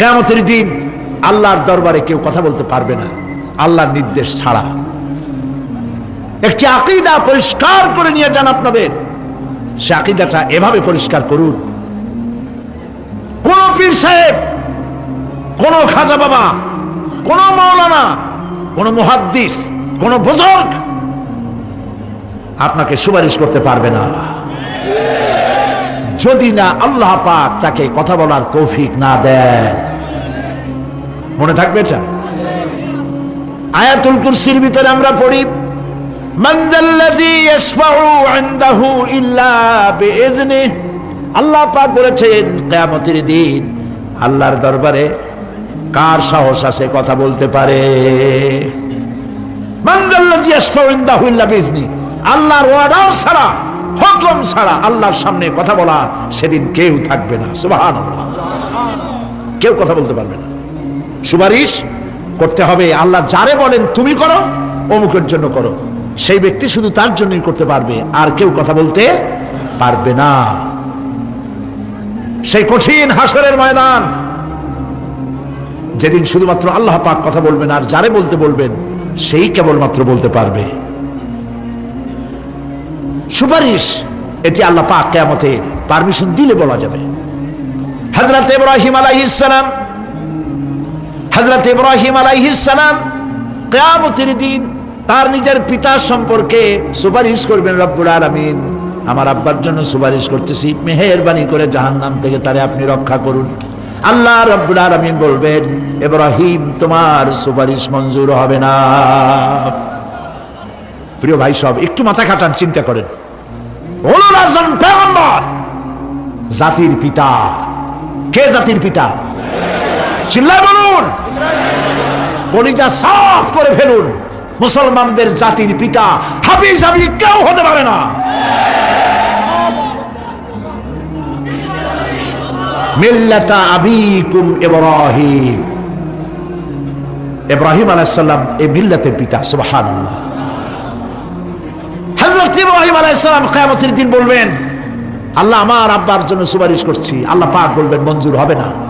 কেমতের দিন আল্লাহর দরবারে কেউ কথা বলতে পারবে না। আল্লাহর নির্দেশ ছাড়া। একটি আকিদা পরিষ্কার করে নিয়ে যান আপনাদের। সে আকিদাটা এভাবে পরিষ্কার করুন। কোন পীর সাহেব, কোন খাজা বাবা, কোন মৌলানা, কোন মুহাদ্দিস, কোন বুজুর্গ আপনাকে সুপারিশ করতে পারবে না। যদি না আল্লাহ পাক তাকে কথা বলার তৌফিক না দেন। মনে থাকবে এটা? আয়াতুল কুরসির ভিতরে আমরা পড়ি আল্লাহ পাক বলেছেন, কেয়ামতির দিন আল্লাহর দরবারে কার সাহস আছে কথা বলতে পারে? আল্লাহর ওয়ার্ডার ছাড়া, হকম ছাড়া আল্লাহর সামনে কথা বলা সেদিন কেউ থাকবে না। সুবাহ কেউ কথা বলতে পারবে না। সুপারিশ করতে হবে। আল্লাহ যারে বলেন তুমি করো, অমুকের জন্য করো। সেই ব্যক্তি শুধু তার জন্যই করতে পারবে, আর কেউ কথা বলতে পারবে না। সেই কঠিন হাসরের ময়দান, যেদিন শুধুমাত্র আল্লাহ পাক কথা বলবেন আর যারে বলতে বলবেন, সেই কেবলমাত্র বলতে পারবে। সুপারিশ, এটি আল্লাহ পাক কেমতে পারমিশন দিলে বলা যাবে। হজরত ইব্রাহিম আলাইহিস সালাম হজরত ইব্রাহিম আলাইহিসালাম কেয়ামতের দিন তার নিজের পিতা সম্পর্কে সুপারিশ করবেন, রব্বুল আলমিন, আমার আব্বার জন্য সুপারিশ করতেছি। মেহেরবানি করে জাহান্নাম থেকে তারে আপনি রক্ষা করুন। আল্লাহ রব্বুল আলমিন বলবেন, ইব্রাহিম, তোমার সুপারিশ মঞ্জুর হবে না। প্রিয় ভাই সব, একটু মাথা খাটান, চিন্তা করেন। জাতির পিতা। কে জাতির পিতা? চিল্লায় বলুন। কলিজা সাফ করে ফেলুন। মুসলমানদের জাতির পিতা হাফিজ হাবি কেউ হতে পারে না। আবিকুম পিতা দিন বলবেন, আল্লাহ আমার আব্বার জন্য সুপারিশ করছি। আল্লাহ পাক বলবেন, মঞ্জুর হবে না।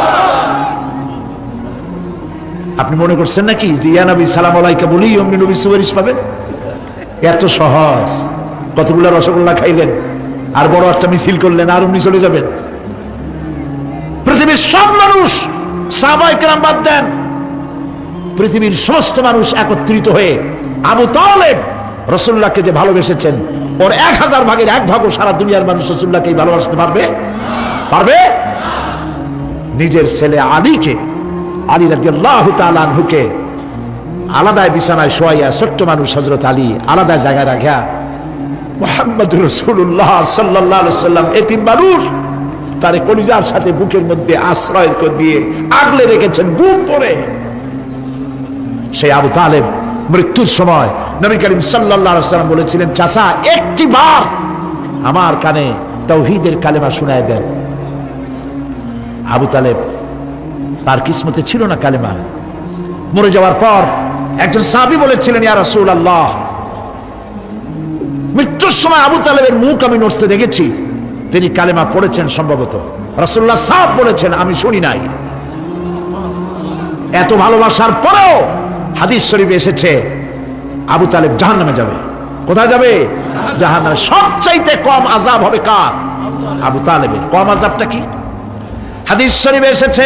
আপনি মনে করছেন নাকি যে, ইয়া নবী, সালাম আলাইকা বলি, অমনি নবী সুপারিশ পাবেন? এত সহজ। কতগুলো রসগোল্লা খাইলেন, আর বড় একটা মিছিল করলেন, আর অমনি চলে যাবেন। পৃথিবীর সব মানুষ সাহাবাই কেরাম বাদ দেন। পৃথিবীর সমস্ত মানুষ একত্রিত হয়ে আবু তালেব রসুল্লাহকে যে ভালোবেসেছেন, ওর এক হাজার ভাগের এক ভাগও সারা দুনিয়ার মানুষ রসুল্লাহকে ভালোবাসতে পারবে? পারবে? নিজের ছেলে আলীকে আলী রাজি আল্লাহ তালুকে আলাদায় বিছানায় শোয়াইয়া ছোট্ট মানুষ হজরত আলী আলাদা জায়গায় রাখা মোহাম্মদ রসুল্লাহ সাল্লাহ সাল্লাম এতিম মানুষ, তার কলিজার সাথে বুকের মধ্যে আশ্রয় দিয়ে আগলে রেখেছেন বুক পরে সেই আবু তালেব মৃত্যুর সময় নবী করিম সাল্লাম বলেছিলেন, চাচা, একটি বার আমার কানে তৌহিদের কালেমা শোনায় দেন। আবু তালেব তার কিসমতে ছিল না কালেমা। মরে যাওয়ার পর একজন সাবি বলেছিলেন, ইয়া আল্লাহ মৃত্যুর সময় আবু তালেবের মুখ আমি নড়তে দেখেছি। তিনি কালেমা পড়েছেন সম্ভবত। রাসূলুল্লাহ সাহ বলেছেন, আমি শুনি নাই। এত ভালোবাসার পরেও হাদিস শরীফে এসেছে, আবু তালেব জাহান্নামে যাবে। কোথায় যাবে? জাহান্নামে। সবচাইতে কম আজাব হবে কার? আবু তালেবের। কম আজাবটা কি? হাদিস শরীফে এসেছে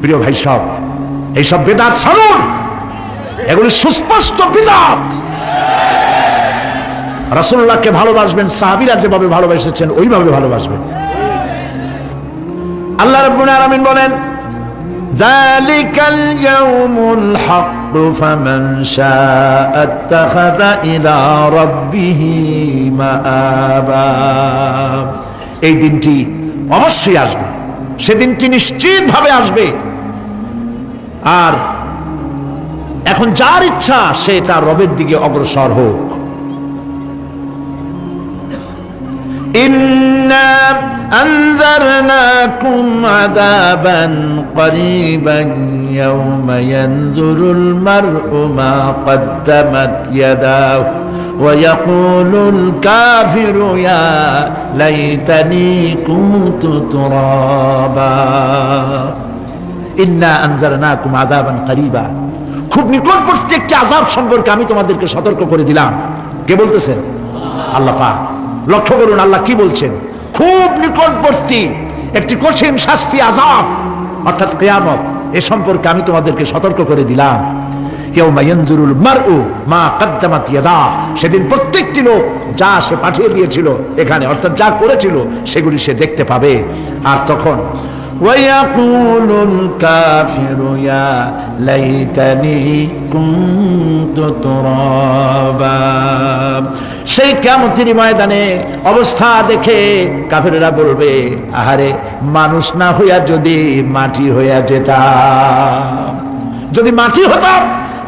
প্রিয় ভাই সব এইসব বেদাত ছাড়ুন। এগুলি সুস্পষ্ট বেদাত। রাসুল্লাহকে ভালোবাসবেন, সাহাবিরা যেভাবে ভালোবাসেছেন, ওইভাবে ভালোবাসবেন। আল্লাহ রবিন বলেন এই দিনটি অবশ্যই আসবে। সেদিনটি নিশ্চিতভাবে আসবে আর এখন যার ইচ্ছা সে তার রবের দিকে অগ্রসর হোক إنا أنذرناكم عذابا قريبا يوم ينظر المرء ما قدمت يداه ويقول الكافر يا ليتني كنت ترابا إنا أنذرناكم عذابا قريبا খুব নিকটবর্তী একটি আজাব সম্পর্কে আমি তোমাদেরকে সতর্ক করে দিলাম কে বলতেছেন আল্লাহ পাক লক্ষ্য করুন আল্লাহ কি বলছেন খুব নিকটবর্তী একটি কঠিন শাস্তি আজাব অর্থাৎ কেয়ামত এ সম্পর্কে আমি তোমাদেরকে সতর্ক করে দিলাম ইয়াউমা ইয়ানজুরুল মারউ মা কদ্দামাত ইয়াদা সেদিন প্রত্যেকটি লোক যা সে পাঠিয়ে দিয়েছিল এখানে অর্থাৎ যা করেছিল সেগুলি সে দেখতে পাবে আর তখন ويقول الكافر يا ليتني كنت ترابا সেই কেমতির ময়দানে অবস্থা দেখে কাফেরেরা বলবে আহারে মানুষ না হইয়া যদি মাটি হইয়া যেতাম যদি মাটি হতাম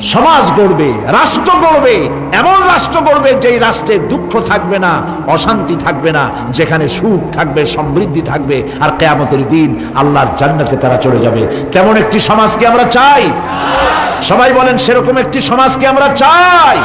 সমাজ গড়বে, রাষ্ট্র গড়বে, এমন রাষ্ট্র গড়বে যেই রাষ্ট্রে দুঃখ থাকবে না, অশান্তি থাকবে না, যেখানে সুখ থাকবে, সমৃদ্ধি থাকবে, আর কেয়ামতের দিন আল্লাহর জান্নাতে তারা চলে যাবে। তেমন একটি সমাজকে আমরা চাই? সবাই বলেন, সেরকম একটি সমাজকে আমরা চাই?